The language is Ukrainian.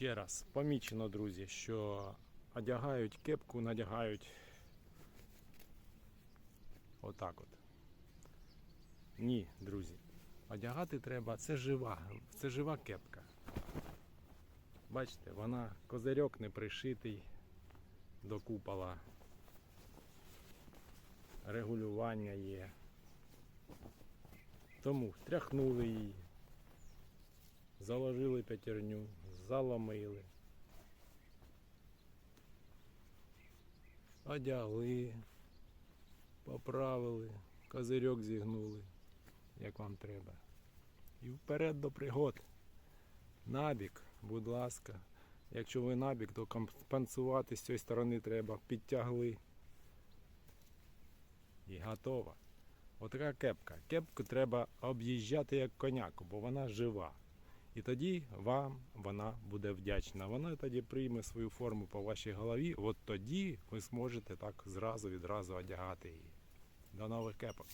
ще раз помічено, друзі, що одягають кепку, надягають отак от. Ні, друзі. Одягати треба, це жива, це жива кепка. Бачите, вона козирьок не пришитий до купола. Регулювання є. Тому тряхнули її, заложили п'ятерню, заломили. Одягли, поправили, козирьок зігнули, як вам треба. І вперед до пригод. Набік, будь ласка. Якщо ви набік, то компенсувати з цієї сторони треба. Підтягли. І готова. Отака кепка. Кепку треба об'їжджати як коняку, бо вона жива. І тоді вам вона буде вдячна. Вона тоді прийме свою форму по вашій голові. От тоді ви зможете так зразу відразу одягати її. До нових кепок.